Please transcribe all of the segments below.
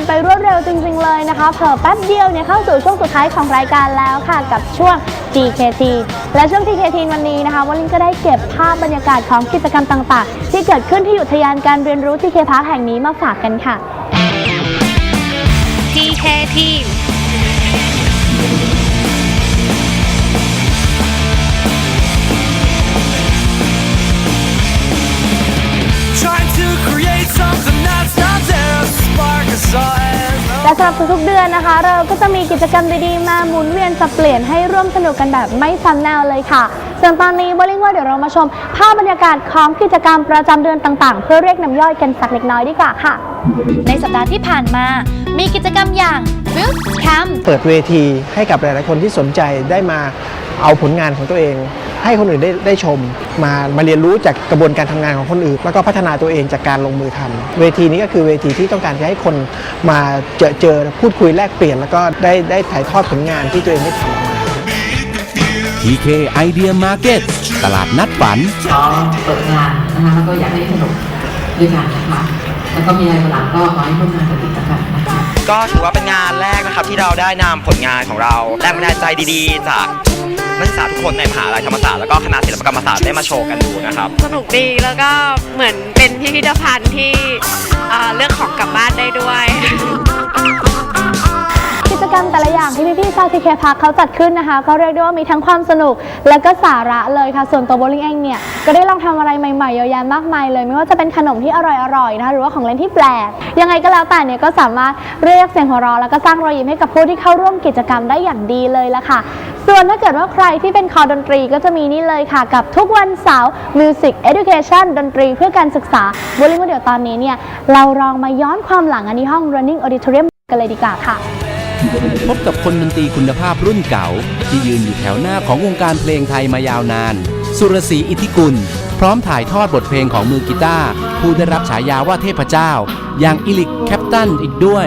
านไปรวดเร็วจริง ๆ เลยนะคะเผลอแป๊บเดียวเนี่ยเข้าสู่ช่วงสุดท้ายของรายการแล้วค่ะกับช่วง TKT และช่วง TKT วันนี้นะคะวลินก็ได้เก็บภาพบรรยากาศของกิจกรรมต่าง ๆ ที่เกิดขึ้นที่อุทยานการเรียนรู้ TK Park แห่งนี้มาฝากกันค่ะ TKT และสำหรับทุกๆเดือนนะคะ เราก็จะมีกิจกรรมดีๆมาหมุนเวียนสับเปลี่ยนให้ร่วมสนุกกันแบบไม่ซ้ำแนวเลยค่ะ ส่วนตอนนี้โบลิ่งว่าเดี๋ยวเรามาชม ภาพบรรยากาศของกิจกรรมประจำเดือนต่างๆ เพื่อเรียกน้ำย่อยกันสักเล็กน้อยดีกว่าค่ะ ในสัปดาห์ที่ผ่านมา มีกิจกรรมอย่าง Boot Camp เปิดเวทีให้กับหลายๆคนที่สนใจได้มา เอาผลงานของตัวเอง ให้คนอื่นได้ได้ชม มามาเรียนรู้จากกระบวนการทำงานของคนอื่น แล้วก็พัฒนาตัวเองจากการลงมือทำเวทีนี้ก็คือเวทีที่ต้องการจะให้คนมาเจอเจอพูดคุยแลกเปลี่ยน แล้วก็ได้ได้ถ่ายทอดผลงานที่ตัวเองได้ทำออกมา TK Idea Market ตลาดนัดฝันพร้อมเปิดงานนะคะแล้วก็อยากให้สนุกด้วยกันนะคะแล้วก็มีอะไรมาหลังก็ขอให้ร่วมงานกันติดกันนะคะก็ถือว่าเป็นงานแรกนะครับที่เราได้นำผลงานของเราแรงบันดาลใจดีๆ จาก นักศึกษาทุกคนในมหาลัยธรรมศาสตร์แล้วก็คณะศิลปกรรมศาสตร์ได้มาโชว์กันดูนะครับ สนุกดีแล้วก็เหมือนเป็นพิพิธภัณฑ์ที่อ่อเลือกของกลับบ้านได้ด้วย อย่างที่พี่ๆชาวทีเคพาร์คเขาจัดขึ้นนะคะ ก็เรียกได้ว่ามีทั้งความสนุก และก็สาระเลยค่ะ ส่วนตัวโบลิ่งเองเนี่ย ก็ได้ลองทำอะไรใหม่ๆเยอะแยะมากมายเลย ไม่ว่าจะเป็นขนมที่อร่อยๆนะคะหรือว่าของเล่นที่แปลก ยังไงก็แล้วแต่เนี่ยก็สามารถเรียกเสียงหัวเราะแล้วก็สร้างรอยยิ้มให้กับผู้ที่เข้าร่วมกิจกรรมได้อย่างดีเลยละค่ะ ส่วนถ้าเกิดว่าใครที่เป็นคอดนตรีก็จะมีนี่เลยค่ะ กับทุกวันเสาร์ Music Education ดนตรีเพื่อการศึกษาโบลิ่งว่าเดี๋ยวตอนนี้เนี่ยเราลองมาย้อนความหลังอันนี้ห้อง Running Auditorium กันเลยดีกว่าค่ะ พบกับคนดนตรีคุณภาพรุ่นเก่า ที่ยืนอยู่แถวหน้าของวงการเพลงไทยมายาวนาน สุรศรีอิทธิกุล พร้อมถ่ายทอดบทเพลงของมือกีตาร์ผู้ได้รับฉายาว่าเทพเจ้า อย่างอิลิกแคปตันอีกด้วย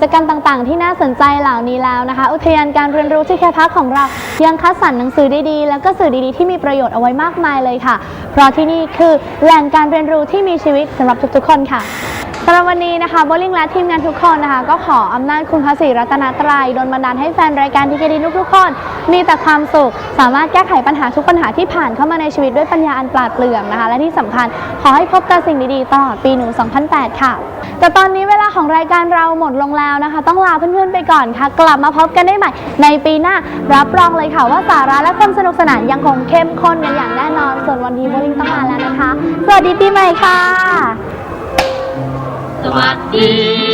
จากกิจกรรมต่างๆ ที่น่าสนใจเหล่านี้แล้วนะคะ อุทยานการเรียนรู้ที่แคพักของเรายังคัดสรรหนังสือดีๆ แล้วก็สื่อดีๆ ที่มีประโยชน์เอาไว้มากมายเลยค่ะ เพราะที่นี่คือแหล่งการเรียนรู้ที่มีชีวิตสำหรับทุกๆคนค่ะำหรับวันนี้นะคะโบลิ่งและทีมงานทุกคนนะคะ ก็ขออำนาจคุณพระศรีรัตนตรัยโดนบันดาลให้แฟนรายการทีเคดีทุกๆคน มีแต่ความสุข สามารถแก้ไขปัญหาทุกปัญหาที่ผ่านเข้ามาในชีวิตด้วยปัญญาอันปราดเปรื่องนะคะ และที่สำคัญขอให้พบแต่สิ่งดีๆตลอดปีหนู 2008 ค่ะ แต่ตอนนี้เวลาของรายการเราหมดลงแล้วนะคะ ต้องลาเพื่อนๆไปก่อนค่ะ กลับมาพบกันได้ใหม่ ในปีหน้ารับรองเลยค่ะว่าสาระและความสนุกสนานยังคงเข้มข้นกันอย่างแน่นอน ส่วนวันนี้โบลิ่งต้องลาแล้วนะคะ สวัสดีปีใหม่ค่ะ สวัสดี